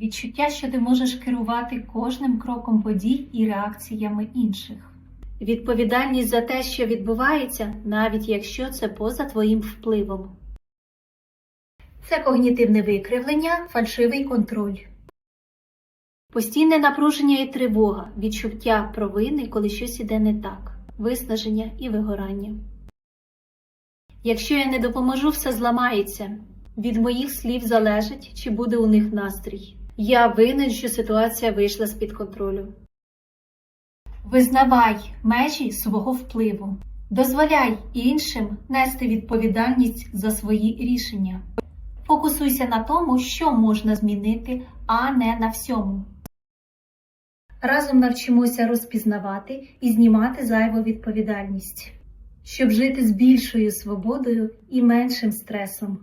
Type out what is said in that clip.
Відчуття, що ти можеш керувати кожним кроком подій і реакціями інших. Відповідальність за те, що відбувається, навіть якщо це поза твоїм впливом. Це когнітивне викривлення, фальшивий контроль. Постійне напруження і тривога, відчуття провини, коли щось іде не так, виснаження і вигорання. Якщо я не допоможу, все зламається. Від моїх слів залежить, чи буде у них настрій. Я винен, що ситуація вийшла з-під контролю. Визнавай межі свого впливу. Дозволяй іншим нести відповідальність за свої рішення. Фокусуйся на тому, що можна змінити, а не на всьому. Разом навчимося розпізнавати і знімати зайву відповідальність, щоб жити з більшою свободою і меншим стресом.